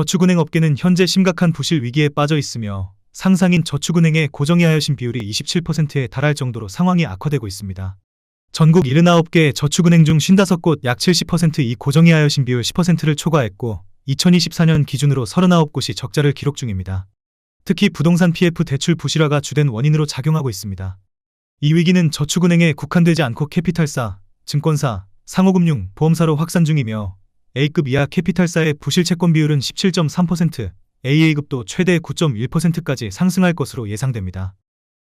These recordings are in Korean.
저축은행 업계는 현재 심각한 부실 위기에 빠져 있으며 상상인 저축은행의 고정이하여신 비율이 27%에 달할 정도로 상황이 악화되고 있습니다. 전국 79개 저축은행 중 55곳 약 70%이 고정이하여신 비율 10%를 초과했고 2024년 기준으로 39곳이 적자를 기록 중입니다. 특히 부동산 PF 대출 부실화가 주된 원인으로 작용하고 있습니다. 이 위기는 저축은행에 국한되지 않고 캐피탈사, 증권사, 상호금융, 보험사로 확산 중이며 A급 이하 캐피탈사의 부실 채권 비율은 17.3%, AA급도 최대 9.1%까지 상승할 것으로 예상됩니다.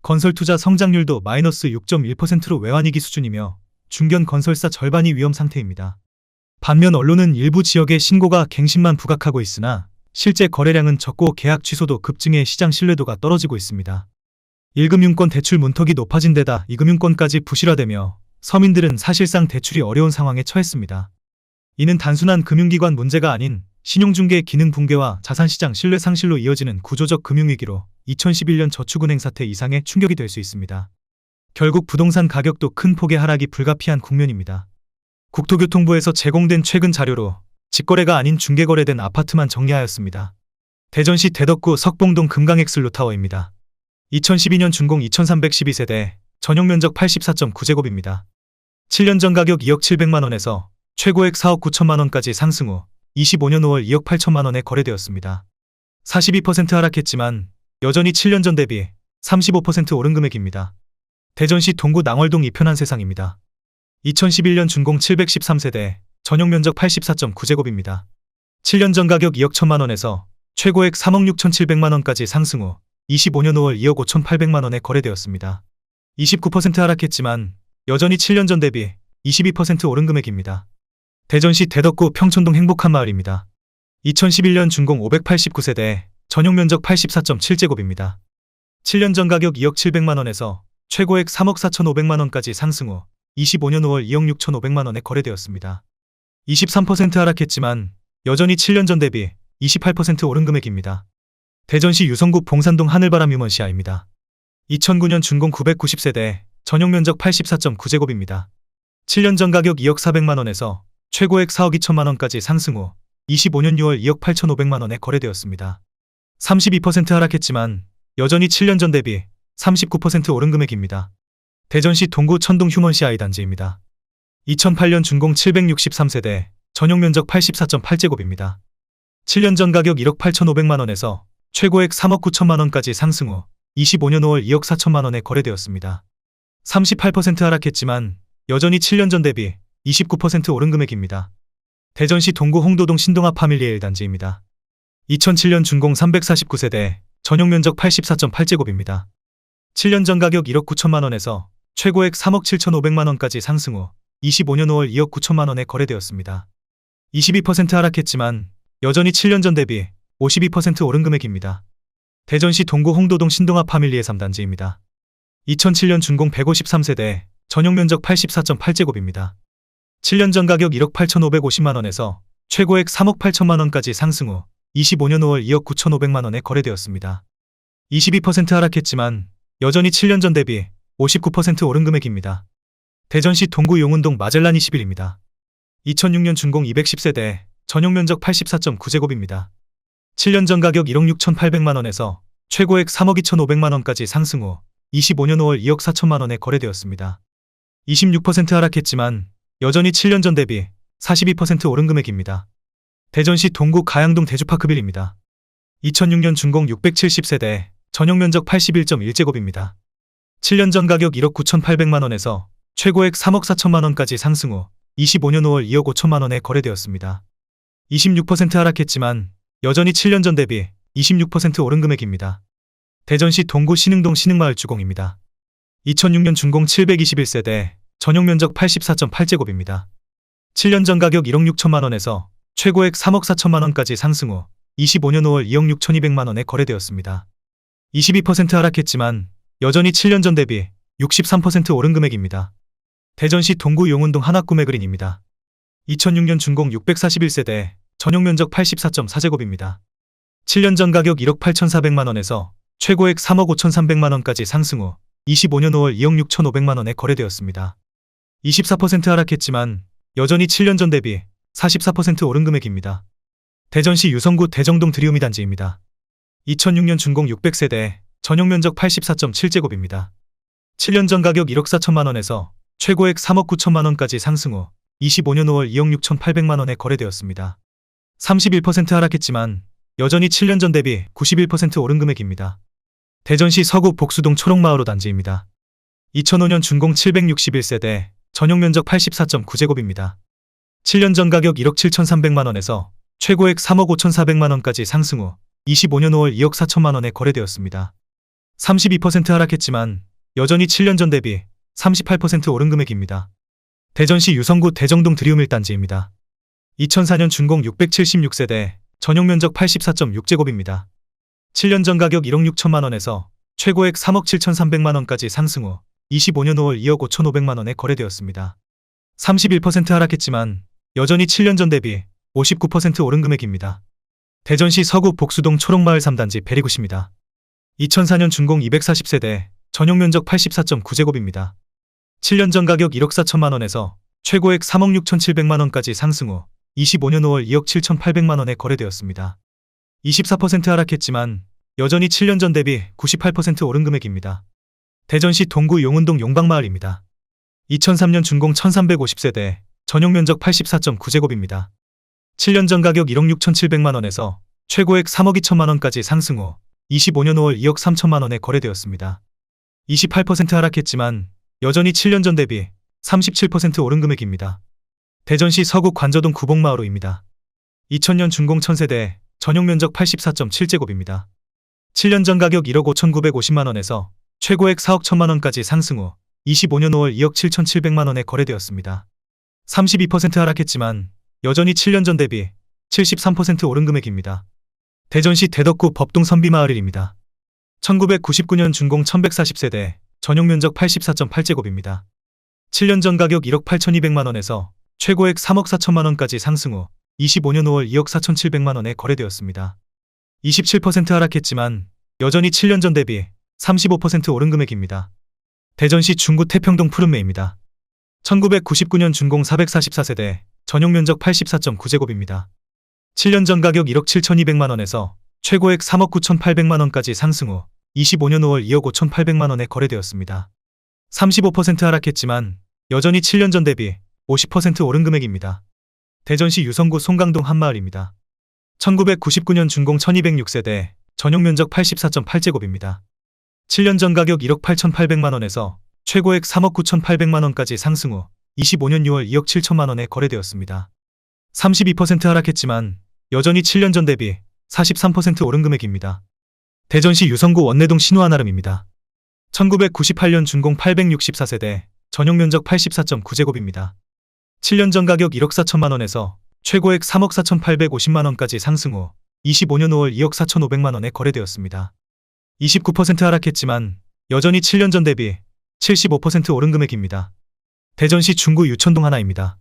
건설 투자 성장률도 마이너스 6.1%로 외환위기 수준이며 중견 건설사 절반이 위험 상태입니다. 반면 언론은 일부 지역의 신고가 갱신만 부각하고 있으나 실제 거래량은 적고 계약 취소도 급증해 시장 신뢰도가 떨어지고 있습니다. 1금융권 대출 문턱이 높아진 데다 2금융권까지 부실화되며 서민들은 사실상 대출이 어려운 상황에 처했습니다. 이는 단순한 금융기관 문제가 아닌 신용중개 기능 붕괴와 자산시장 신뢰 상실로 이어지는 구조적 금융위기로 2011년 저축은행 사태 이상의 충격이 될 수 있습니다. 결국 부동산 가격도 큰 폭의 하락이 불가피한 국면입니다. 국토교통부에서 제공된 최근 자료로 직거래가 아닌 중개거래된 아파트만 정리하였습니다. 대전시 대덕구 석봉동 금강엑슬루타워입니다. 2012년 준공 2312세대, 전용 면적 84.9제곱입니다. 7년 전 가격 2억 700만 원에서 최고액 4억 9천만 원까지 상승 후 25년 5월 2억 8천만 원에 거래되었습니다. 42% 하락했지만 여전히 7년 전 대비 35% 오른 금액입니다. 대전시 동구 낭월동 이편한 세상입니다. 2011년 준공 713세대, 전용 면적 84.9제곱입니다. 7년 전 가격 2억 1천만 원에서 최고액 3억 6천7백만 원까지 상승 후 25년 5월 2억 5천 8백만 원에 거래되었습니다. 29% 하락했지만 여전히 7년 전 대비 22% 오른 금액입니다. 대전시 대덕구 평촌동 행복한 마을입니다. 2011년 준공 589세대, 전용 면적 84.7제곱입니다. 7년 전 가격 2억 7백만 원에서 최고액 3억 4천5백만 원까지 상승 후 25년 5월 2억 6천 5백만 원에 거래되었습니다. 23% 하락했지만 여전히 7년 전 대비 28% 오른 금액입니다. 대전시 유성구 봉산동 하늘바람 유먼시아입니다. 2009년 준공 990세대, 전용 면적 84.9제곱입니다. 7년 전 가격 2억 4백만 원에서 최고액 4억 2천만 원까지 상승 후 25년 6월 2억 8천5백만 원에 거래되었습니다. 32% 하락했지만 여전히 7년 전 대비 39% 오른 금액입니다. 대전시 동구 천동 휴먼시 아이 단지입니다. 2008년 준공 763세대, 전용 면적 84.8제곱입니다. 7년 전 가격 1억 8천5백만 원에서 최고액 3억 9천만 원까지 상승 후 25년 5월 2억 4천만 원에 거래되었습니다. 38% 하락했지만 여전히 7년 전 대비 29% 오른 금액입니다. 대전시 동구 홍도동 신동아 파밀리에 1단지입니다. 2007년 준공 349세대, 전용 면적 84.8제곱입니다. 7년 전 가격 1억 9천만 원에서 최고액 3억 7천5백만 원까지 상승 후 25년 5월 2억 9천만 원에 거래되었습니다. 22% 하락했지만 여전히 7년 전 대비 52% 오른 금액입니다. 대전시 동구 홍도동 신동아 파밀리의 3단지입니다. 2007년 준공 153세대, 전용 면적 84.8제곱입니다. 7년 전 가격 1억 8,550만 원에서 최고액 3억 8천만 원까지 상승 후 25년 5월 2억 9,500만 원에 거래되었습니다. 22% 하락했지만 여전히 7년 전 대비 59% 오른 금액입니다. 대전시 동구 용운동 마젤란 21입니다. 2006년 준공 210세대, 전용 면적 84.9제곱입니다. 7년 전 가격 1억 6,800만 원에서 최고액 3억 2,500만 원까지 상승 후 25년 5월 2억 4천만 원에 거래되었습니다. 26% 하락했지만 여전히 7년 전 대비 42% 오른 금액입니다. 대전시 동구 가양동 대주파크빌입니다. 2006년 준공 670세대, 전용 면적 81.1제곱입니다. 7년 전 가격 1억 9,800만 원에서 최고액 3억 4천만 원까지 상승 후 25년 5월 2억 5천만 원에 거래되었습니다. 26% 하락했지만 여전히 7년 전 대비 26% 오른 금액입니다. 대전시 동구 신흥동 신흥마을 주공입니다. 2006년 준공 721세대, 전용 면적 84.8제곱입니다. 7년 전 가격 1억 6천만 원에서 최고액 3억 4천만 원까지 상승 후 25년 5월 2억 6천2백만 원에 거래되었습니다. 22% 하락했지만 여전히 7년 전 대비 63% 오른 금액입니다. 대전시 동구 용운동 하나꿈의 그린입니다. 2006년 준공 641세대, 전용 면적 84.4제곱입니다. 7년 전 가격 1억 8,400만 원에서 최고액 3억 5,300만 원까지 상승 후 25년 5월 2억 6,500만 원에 거래되었습니다. 24% 하락했지만 여전히 7년 전 대비 44% 오른 금액입니다. 대전시 유성구 대정동 드리우미 단지입니다. 2006년 준공 600세대, 전용 면적 84.7제곱입니다. 7년 전 가격 1억 4천만 원에서 최고액 3억 9천만 원까지 상승 후 25년 5월 2억 6천 8백만 원에 거래되었습니다. 31% 하락했지만 여전히 7년 전 대비 91% 오른 금액입니다. 대전시 서구 복수동 초록마을호 단지입니다. 2005년 준공 761세대, 전용 면적 84.9제곱입니다. 7년 전 가격 1억 7천3백만 원에서 최고액 3억 5천4백만 원까지 상승 후 25년 5월 2억 4천만 원에 거래되었습니다. 32% 하락했지만 여전히 7년 전 대비 38% 오른 금액입니다. 대전시 유성구 대정동 드리움 1단지입니다. 2004년 준공 676세대, 전용 면적 84.6제곱입니다. 7년 전 가격 1억 6천만 원에서 최고액 3억 7천3백만 원까지 상승 후 25년 5월 2억 5천5백만 원에 거래되었습니다. 31% 하락했지만 여전히 7년 전 대비 59% 오른 금액입니다. 대전시 서구 복수동 초록마을 3단지 베리굿입니다. 2004년 준공 240세대, 전용 면적 84.9제곱입니다. 7년 전 가격 1억 4천만 원에서 최고액 3억 6천7백만 원까지 상승 후 25년 5월 2억 7천8백만 원에 거래되었습니다. 24% 하락했지만 여전히 7년 전 대비 98% 오른 금액입니다. 대전시 동구 용운동 용방마을입니다. 2003년 준공 1350세대, 전용 면적 84.9제곱입니다. 7년 전 가격 1억 6천7백만 원에서 최고액 3억 2천만 원까지 상승 후 25년 5월 2억 3천만 원에 거래되었습니다. 28% 하락했지만 여전히 7년 전 대비 37% 오른 금액입니다. 대전시 서구 관저동 구봉마을호입니다. 2000년 준공 1000세대, 전용 면적 84.7제곱입니다. 7년 전 가격 1억 5,950만 원에서 최고액 4억 1천만 원까지 상승 후 25년 5월 2억 7,700만 원에 거래되었습니다. 32% 하락했지만 여전히 7년 전 대비 73% 오른 금액입니다. 대전시 대덕구 법동 선비마을일입니다. 1999년 준공 1140세대, 전용 면적 84.8제곱입니다. 7년 전 가격 1억 8,200만 원에서 최고액 3억 4천만 원까지 상승 후 25년 5월 2억 4,700만 원에 거래되었습니다. 27% 하락했지만 여전히 7년 전 대비 35% 오른 금액입니다. 대전시 중구 태평동 푸른매입니다. 1999년 준공 444세대, 전용 면적 84.9제곱입니다. 7년 전 가격 1억 7,200만 원에서 최고액 3억 9,800만 원까지 상승 후 25년 5월 2억 5,800만 원에 거래되었습니다. 35% 하락했지만 여전히 7년 전 대비 50% 오른 금액입니다. 대전시 유성구 송강동 한마을입니다. 1999년 준공 1206세대, 전용 면적 84.8제곱입니다. 7년 전 가격 1억 8,800만 원에서 최고액 3억 9,800만 원까지 상승 후 25년 6월 2억 7천만 원에 거래되었습니다. 32% 하락했지만 여전히 7년 전 대비 43% 오른 금액입니다. 대전시 유성구 원내동 신우하나름입니다. 1998년 준공 864세대, 전용 면적 84.9제곱입니다. 7년 전 가격 1억 4천만 원에서 최고액 3억 4,850만 원까지 상승 후 25년 5월 2억 4,500만 원에 거래되었습니다. 29% 하락했지만 여전히 7년 전 대비 75% 오른 금액입니다. 대전시 중구 유천동 하나입니다.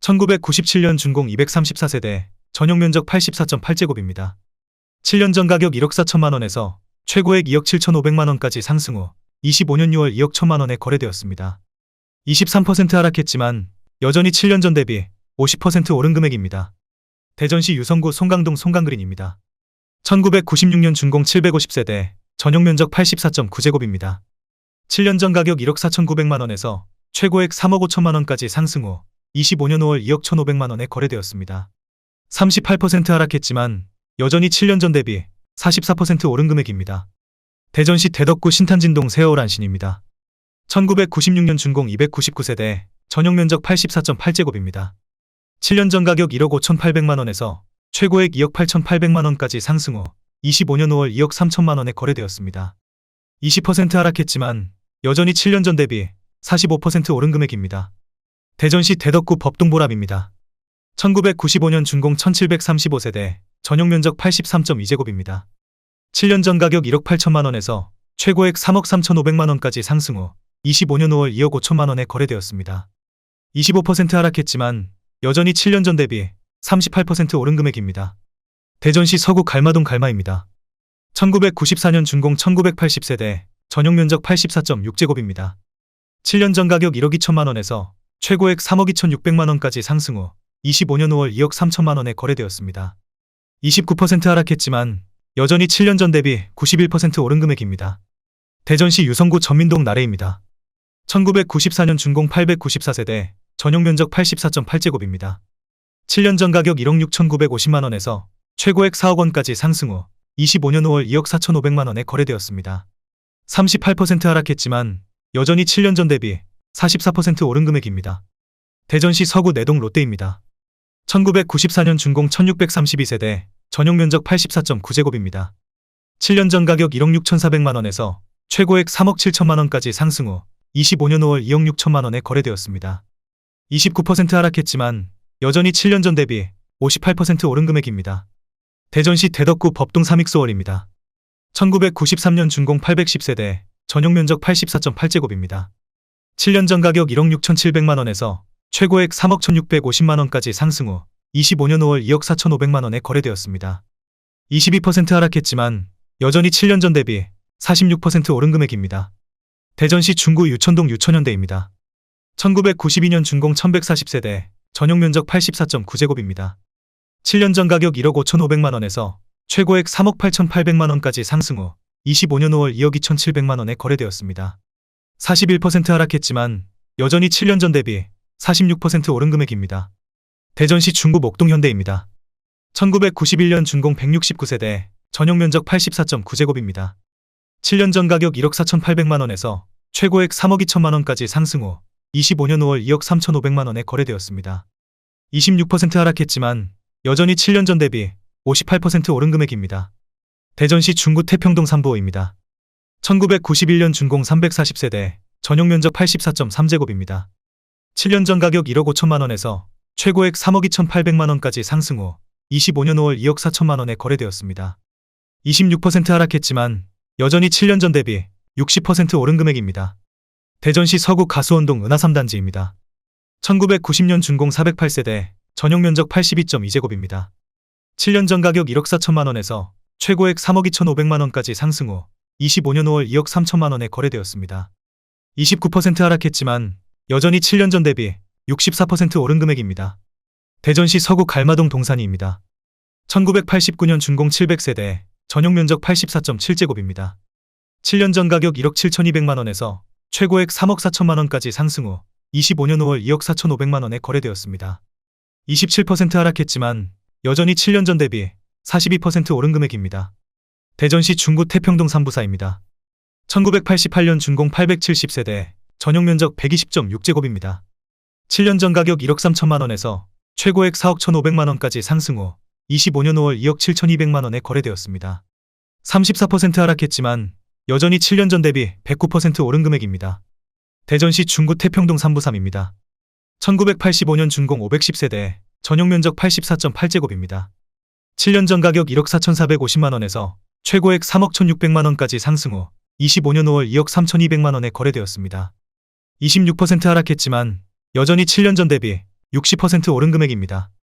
1997년 준공 234세대, 전용 면적 84.8제곱입니다. 7년 전 가격 1억 4천만 원에서 최고액 2억 7천5백만 원까지 상승 후 25년 6월 2억 1천만 원에 거래되었습니다. 23% 하락했지만 여전히 7년 전 대비 50% 오른 금액입니다. 대전시 유성구 송강동 송강그린입니다. 1996년 준공 750세대, 전용 면적 84.9제곱입니다. 7년 전 가격 1억 4,900만 원에서 최고액 3억 5천만 원까지 상승 후 25년 5월 2억 1,500만 원에 거래되었습니다. 38% 하락했지만 여전히 7년 전 대비 44% 오른 금액입니다. 대전시 대덕구 신탄진동 세월 안신입니다. 1996년 준공 299세대, 전용 면적 84.8제곱입니다. 7년 전 가격 1억 5,800만 원에서 최고액 2억 8,800만 원까지 상승 후 25년 5월 2억 3천만 원에 거래되었습니다. 20% 하락했지만 여전히 7년 전 대비 45% 오른 금액입니다. 대전시 대덕구 법동보랍입니다. 1995년 준공 1735세대, 전용 면적 83.2제곱입니다. 7년 전 가격 1억 8천만 원에서 최고액 3억 3,500만 원까지 상승 후 25년 5월 2억 5천만 원에 거래되었습니다. 25% 하락했지만 여전히 7년 전 대비 38% 오른 금액입니다. 대전시 서구 갈마동 갈마입니다. 1994년 준공 1980세대, 전용 면적 84.6제곱입니다. 7년 전 가격 1억 2천만 원에서 최고액 3억 2천6백만 원까지 상승 후 25년 5월 2억 3천만 원에 거래되었습니다. 29% 하락했지만 여전히 7년 전 대비 91% 오른 금액입니다. 대전시 유성구 전민동 나래입니다. 1994년 준공 894세대, 전용 면적 84.8제곱입니다. 7년 전 가격 1억 6,950만 원에서 최고액 4억 원까지 상승 후 25년 5월 2억 4,500만 원에 거래되었습니다. 38% 하락했지만 여전히 7년 전 대비 44% 오른 금액입니다. 대전시 서구 내동 롯데입니다. 1994년 준공 1632세대, 전용 면적 84.9제곱입니다. 7년 전 가격 1억 6,400만 원에서 최고액 3억 7천만 원까지 상승 후 25년 5월 2억 6천만 원에 거래되었습니다. 29% 하락했지만 여전히 7년 전 대비 58% 오른 금액입니다. 대전시 대덕구 법동 삼익소월입니다. 1993년 준공 810세대, 전용 면적 84.8제곱입니다. 7년 전 가격 1억 6,700만 원에서 최고액 3억 1,650만 원까지 상승 후 25년 5월 2억 4,500만 원에 거래되었습니다. 22% 하락했지만 여전히 7년 전 대비 46% 오른 금액입니다. 대전시 중구 유천동 유천현대입니다. 1992년 준공 1140세대, 전용 면적 84.9제곱입니다. 7년 전 가격 1억 5,500만 원에서 최고액 3억 8,800만 원까지 상승 후 25년 5월 2억 2,700만 원에 거래되었습니다. 41% 하락했지만 여전히 7년 전 대비 46% 오른 금액입니다. 대전시 중구 목동현대입니다. 1991년 준공 169세대, 전용 면적 84.9제곱입니다. 7년 전 가격 1억 4,800만 원에서 최고액 3억 2천만 원까지 상승 후 25년 5월 2억 3,500만 원에 거래되었습니다. 26% 하락했지만 여전히 7년 전 대비 58% 오른 금액입니다. 대전시 중구 태평동 3부호입니다. 1991년 준공 340세대, 전용 면적 84.3제곱입니다. 7년 전 가격 1억 5천만 원에서 최고액 3억 2,800만 원까지 상승 후 25년 5월 2억 4천만 원에 거래되었습니다. 26% 하락했지만 여전히 7년 전 대비 60% 오른 금액입니다. 대전시 서구 가수원동 은하삼단지입니다. 1990년 준공 408세대, 전용 면적 82.2제곱입니다. 7년 전 가격 1억 4천만 원에서 최고액 3억 2,500만 원까지 상승 후 25년 5월 2억 3천만 원에 거래되었습니다. 29% 하락했지만 여전히 7년 전 대비 64% 오른 금액입니다. 대전시 서구 갈마동 동산이입니다. 1989년 준공 700세대, 전용 면적 84.7제곱입니다. 7년 전 가격 1억 7,200만 원에서 최고액 3억 4천만 원까지 상승 후 25년 5월 2억 4,500만 원에 거래되었습니다. 27% 하락했지만 여전히 7년 전 대비 42% 오른 금액입니다. 대전시 중구 태평동 3부사입니다. 1988년 준공 870세대, 전용 면적 120.6제곱입니다. 7년 전 가격 1억 3천만 원에서 최고액 4억 1,500만 원까지 상승 후 25년 5월 2억 7,200만 원에 거래되었습니다. 34% 하락했지만 여전히 7년 전 대비 109% 오른 금액입니다. 대전시 중구 태평동 3부삼입니다. 1985년 준공 510세대, 전용 면적 84.8제곱입니다. 7년 전 가격 1억 4,450만 원에서 최고액 3억 1,600만 원까지 상승 후 25년 5월 2억 3,200만 원에 거래되었습니다. 26% 하락했지만 여전히 7년 전 대비 60% 오른 금액입니다.